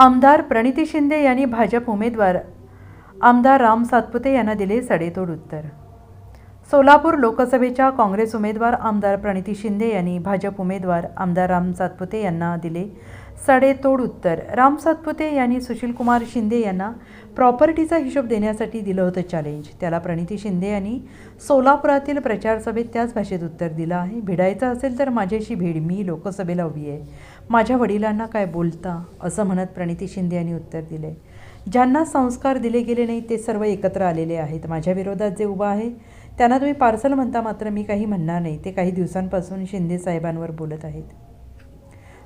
आमदार प्रणिती शिंदे यांनी भाजप उमेदवार आमदार राम सातपुते यांना दिले सडेतोड उत्तर. सोलापूर लोकसभेच्या काँग्रेस उमेदवार आमदार प्रणिती शिंदे यांनी भाजप उमेदवार आमदार राम सातपुते यांना दिले सडेतोड उत्तर. राम सातपुते यांनी सुशीलकुमार शिंदे यांना प्रॉपर्टीचा हिशोब देण्यासाठी दिलं होतं चॅलेंज त्याला प्रणिती शिंदे यांनी सोलापुरातील प्रचारसभेत त्याच भाषेत उत्तर दिलं आहे. भिडायचं असेल तर माझ्याशी भीड मी लोकसभेला उभी आहे. माझ्या वडिलांना काय बोलता? असं म्हणत प्रणिती शिंदे यांनी उत्तर दिले. ज्यांना संस्कार दिले गेले नाही ते सर्व एकत्र आलेले आहेत. माझ्या विरोधात जे उभं आहे त्यांना तुम्ही पार्सल म्हणता मात्र मी काही म्हणणार नाही. ते काही दिवसांपासून शिंदे साहेबांवर बोलत आहेत.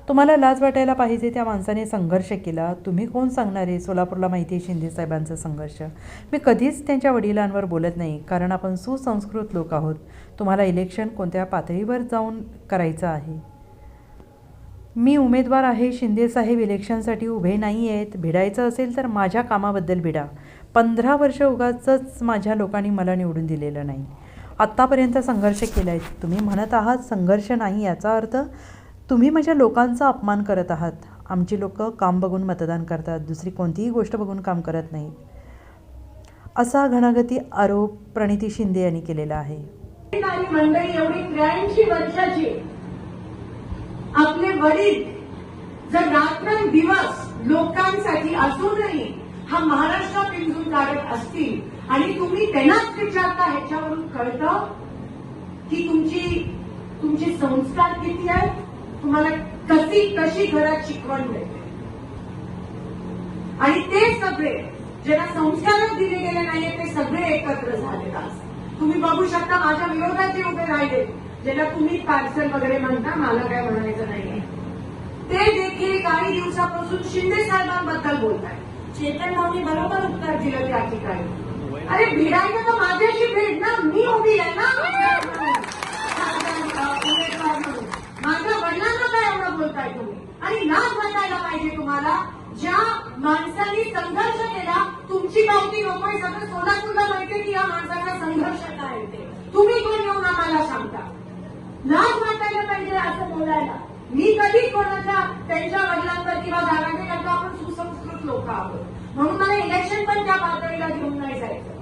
तुम्हाला लाज वाटायला पाहिजे त्या माणसाने संघर्ष केला. तुम्ही कोण सांगणार आहे? सोलापूरला माहिती आहे शिंदे साहेबांचा संघर्ष. मी कधीच त्यांच्या वडिलांवर बोलत नाही कारण आपण सुसंस्कृत लोक आहोत. तुम्हाला इलेक्शन कोणत्या पातळीवर जाऊन करायचं आहे? मी उमेदवार आहे शिंदेसाहेब इलेक्शनसाठी उभे नाही आहेत भिडायचं असेल तर माझ्या कामाबद्दल भिडा. पंधरा वर्ष उगाचच माझ्या लोकांनी मला निवडून दिलेलं नाही. आत्तापर्यंत संघर्ष केला आहे तुम्ही म्हणत आहात संघर्ष नाही याचा अर्थ तुम्ही माझ्या लोकांचा अपमान करत आहात. आमची लोकं काम बघून मतदान करतात. दुसरी कोणतीही गोष्ट बघून काम करत नाहीत. असा घणागती आरोप प्रणिती शिंदे यांनी केलेला आहे. मंडळी एवढी त्र्याऐंशी वर्षाची आपले वडील जर रात्रंदिवस लोकांसाठी असूनही हा महाराष्ट्र पिंजून काढत असतील आणि तुम्ही त्यांनाच विचारता ह्याच्यावरून कळतं की तुमची तुमचे संस्कार किती आहेत तुम्हाला कशी कशी घरात शिकवण मिळते? आणि ते सगळे ज्यांना संस्कारच दिले गेले नाहीये ते सगळे एकत्र झाले असतात. तुम्ही बघू शकता माझ्या विरोधात जे उभे राहिले ज्याला तुम्ही पार्सल वगैरे म्हणता मला काय म्हणायचं नाहीये. ते देखील काही दिवसापासून शिंदे साहेबांबद्दल बोलत आहेत चेतन भाऊनी बरोबर उत्तर दिलं त्या ठिकाणी. अरे भिडायचं तर माझ्याशी भेट ना मी उभी आहे ना उमेदवार म्हणून माझ्या वडिलांना काय एवढं बोलताय तुम्ही आणि लाज वाटायला पाहिजे तुम्हाला ज्या माणसांनी संघर्ष केला तुमची पावती नकोय सगळं सोलापूरला माहितीये की या माणसाचा संघर्ष काय आहे ते तुम्ही कोण येऊन आम्हाला सांगता. लाज वाटायला पाहिजे असं बोलायला. मी कधी कोणाच्या त्यांच्या वडिलांवर किंवा जागाने कारण आपण सुसंस्कृत लोक आहोत. म्हणून मला इलेक्शन पण त्या पातळीला घेऊन नाही जायचं.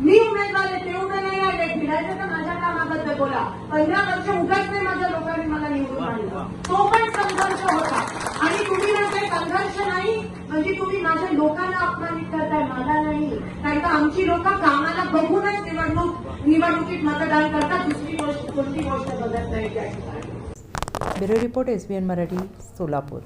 मी उमेदवार आहे ते उभे नाही आले भिडायचं तर माझ्या कामाबद्दल बोला. पंधरा वर्ष उगाच नाही माझ्या लोकांनी मला निवडून आणलं. तो पण संघर्ष होता आणि तुम्ही म्हणताय संघर्ष नाही म्हणजे तुम्ही माझ्या लोकांना अपमानित करताय मला नाही कारण का आमची लोक कामाला बघूनच निवडणूक निवडणुकीत मतदान करतात. दुसरी गोष्ट कोणती गोष्ट बघत नाही त्या ठिकाणी bureau report S B N Marathi Solapur.